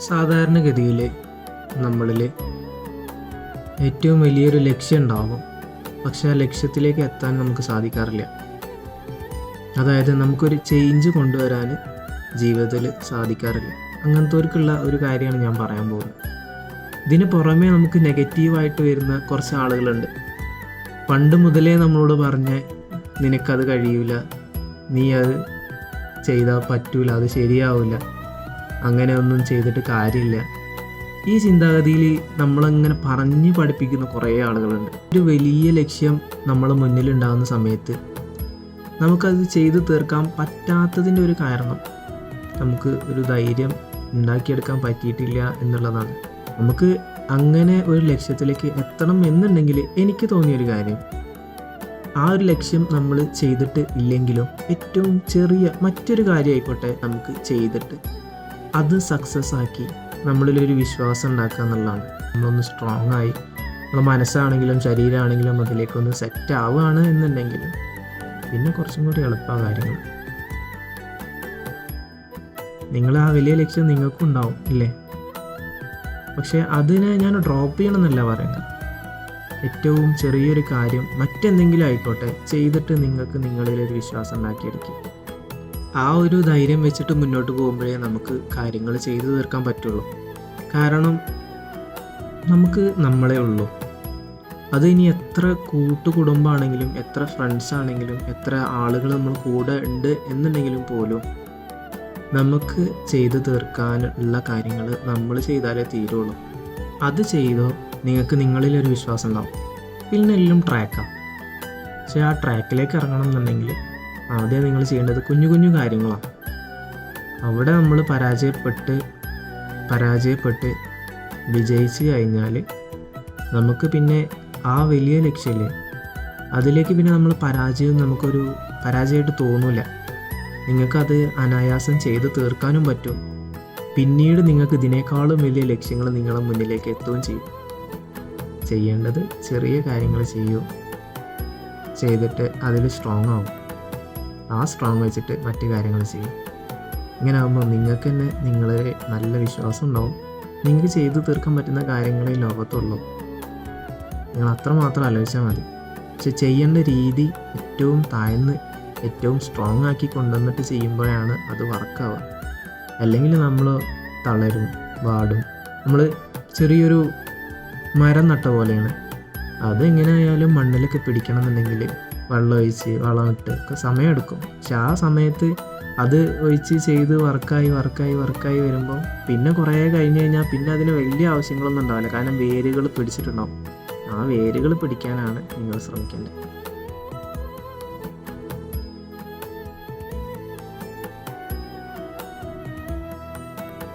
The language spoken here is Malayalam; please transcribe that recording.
സാധാരണഗതിയിൽ നമ്മളിൽ ഏറ്റവും വലിയൊരു ലക്ഷ്യം ഉണ്ടാവും പക്ഷെ ആ ലക്ഷ്യത്തിലേക്ക് എത്താൻ നമുക്ക് സാധിക്കാറില്ല. അതായത് നമുക്കൊരു ചേഞ്ച് കൊണ്ടുവരാൻ ജീവിതത്തിൽ സാധിക്കാറില്ല. അങ്ങനത്തെവർക്കുള്ള ഒരു കാര്യമാണ് ഞാൻ പറയാൻ പോകുന്നത്. ഇതിന് പുറമേ നമുക്ക് നെഗറ്റീവായിട്ട് വരുന്ന കുറച്ച് ആളുകളുണ്ട്. പണ്ട് മുതലേ നമ്മളോട് പറഞ്ഞ നിനക്കത് കഴിയൂല. നീ അത് ചെയ്താൽ പറ്റൂല. അത് ശരിയാവില്ല അങ്ങനെ ഒന്നും ചെയ്തിട്ട് കാര്യമില്ല. ഈ ചിന്താഗതിയിൽ നമ്മളങ്ങനെ പറഞ്ഞ് പഠിപ്പിക്കുന്ന കുറേ ആളുകളുണ്ട്. ഒരു വലിയ ലക്ഷ്യം നമ്മളെ മുന്നിലുണ്ടാകുന്ന സമയത്ത് നമുക്കത് ചെയ്തു തീർക്കാൻ പറ്റാത്തതിന്റെ ഒരു കാരണം നമുക്ക് ഒരു ധൈര്യം ഉണ്ടാക്കിയെടുക്കാൻ പറ്റിയിട്ടില്ല എന്നുള്ളതാണ്. നമുക്ക് അങ്ങനെ ഒരു ലക്ഷ്യത്തിലേക്ക് എത്തണം എന്നുണ്ടെങ്കിൽ എനിക്ക് തോന്നിയൊരു കാര്യം ആ ഒരു ലക്ഷ്യം നമ്മൾ ചെയ്തിട്ട് ഇല്ലെങ്കിലും ഏറ്റവും ചെറിയ മറ്റൊരു കാര്യമായിക്കോട്ടെ നമുക്ക് ചെയ്തിട്ട്. അത് സക്സസ് ആക്കി നമ്മളിലൊരു വിശ്വാസം ഉണ്ടാക്കുക എന്നുള്ളതാണ്. നമ്മളൊന്ന് സ്ട്രോങ് ആയി നമ്മുടെ മനസ്സാണെങ്കിലും ശരീരമാണെങ്കിലും അതിലേക്കൊന്ന് സെറ്റ് ആവുകയാണ് എന്നുണ്ടെങ്കിൽ പിന്നെ കുറച്ചും കൂടി എളുപ്പമാണ് കാര്യങ്ങൾ. നിങ്ങൾ ആ വലിയ ലക്ഷ്യം നിങ്ങൾക്കും ഉണ്ടാവും ഇല്ലേ? പക്ഷേ അതിനെ ഞാൻ ഡ്രോപ്പ് ചെയ്യണമെന്നല്ല പറയുന്നത്. ഏറ്റവും ചെറിയൊരു കാര്യം മറ്റെന്തെങ്കിലും ആയിക്കോട്ടെ ചെയ്തിട്ട് നിങ്ങൾക്ക് നിങ്ങളിലൊരു വിശ്വാസം ഉണ്ടാക്കിയെടുക്കുക. ആ ഒരു ധൈര്യം വെച്ചിട്ട് മുന്നോട്ട് പോകുമ്പോഴേ നമുക്ക് കാര്യങ്ങൾ ചെയ്തു തീർക്കാൻ പറ്റുള്ളൂ. കാരണം നമുക്ക് നമ്മളെ ഉള്ളൂ. അത് ഇനി എത്ര കൂട്ടുകുടുംബമാണെങ്കിലും എത്ര ഫ്രണ്ട്സ് ആണെങ്കിലും എത്ര ആളുകൾ നമ്മൾ കൂടെ ഉണ്ട് എന്നുണ്ടെങ്കിലും പോലും നമുക്ക് ചെയ്തു തീർക്കാനുള്ള കാര്യങ്ങൾ നമ്മൾ ചെയ്താലേ തീരുള്ളൂ. അത് ചെയ്തോ നിങ്ങൾക്ക് നിങ്ങളിൽ ഒരു വിശ്വാസം ഉണ്ടാവും. പിന്നെ എല്ലാം ട്രാക്കാണ് പക്ഷേ ആ ട്രാക്കിലേക്ക് ഇറങ്ങണം എന്നുണ്ടെങ്കിൽ ആദ്യം നിങ്ങൾ ചെയ്യേണ്ടത് കുഞ്ഞു കുഞ്ഞു കാര്യങ്ങളാണ് അവിടെ നമ്മൾ പരാജയപ്പെട്ട് പരാജയപ്പെട്ട് വിജയിച്ച് കഴിഞ്ഞാൽ നമുക്ക് പിന്നെ ആ വലിയ ലക്ഷ്യമില്ലേ? അതിലേക്ക് പിന്നെ നമ്മൾ പരാജയം നമുക്കൊരു പരാജയമായിട്ട് തോന്നില്ല നിങ്ങൾക്കത് അനായാസം ചെയ്ത് തീർക്കാനും പറ്റും. പിന്നീട് നിങ്ങൾക്ക് ഇതിനേക്കാളും വലിയ ലക്ഷ്യങ്ങൾ നിങ്ങളെ മുന്നിലേക്ക് എത്തുകയും ചെയ്യും. ചെയ്യേണ്ടത് ചെറിയ കാര്യങ്ങൾ ചെയ്യൂ. ചെയ്തിട്ട് അതിൽ സ്ട്രോങ് ആവും. ആ സ്ട്രോങ് വെച്ചിട്ട് മറ്റു കാര്യങ്ങൾ ചെയ്യും. ഇങ്ങനെ ആകുമ്പോൾ നിങ്ങൾക്ക് തന്നെ നിങ്ങളെ നല്ല വിശ്വാസം ഉണ്ടാവും. നിങ്ങൾക്ക് ചെയ്തു തീർക്കാൻ പറ്റുന്ന കാര്യങ്ങളെ ലോകത്തുള്ളൂ. നിങ്ങൾ അത്രമാത്രം ആലോചിച്ചാൽ മതി. പക്ഷെ ചെയ്യേണ്ട രീതി ഏറ്റവും താഴ്ന്ന് ഏറ്റവും സ്ട്രോങ് ആക്കി കൊണ്ടുവന്നിട്ട് ചെയ്യുമ്പോഴാണ് അത് വർക്കാവുക അല്ലെങ്കിൽ നമ്മൾ തളരും വാടും. നമ്മൾ ചെറിയൊരു മരം നട്ട പോലെയാണ്. അത് എങ്ങനെയായാലും മണ്ണിലൊക്കെ പിടിക്കണം എന്നുണ്ടെങ്കിൽ വെള്ളം ഒഴിച്ച് വളമിട്ട് ഒക്കെ സമയമെടുക്കും. പക്ഷെ ആ സമയത്ത് അത് ഒഴിച്ച് ചെയ്ത് വർക്കായി വർക്കായി വർക്കായി വരുമ്പോൾ പിന്നെ കുറേ കഴിഞ്ഞ് കഴിഞ്ഞാൽ പിന്നെ അതിന് വലിയ ആവശ്യങ്ങളൊന്നും ഉണ്ടാവില്ല. കാരണം വേരുകൾ പിടിച്ചിട്ടുണ്ടാവും. ആ വേരുകൾ പിടിക്കാനാണ് നിങ്ങൾ ശ്രമിക്കേണ്ടത്.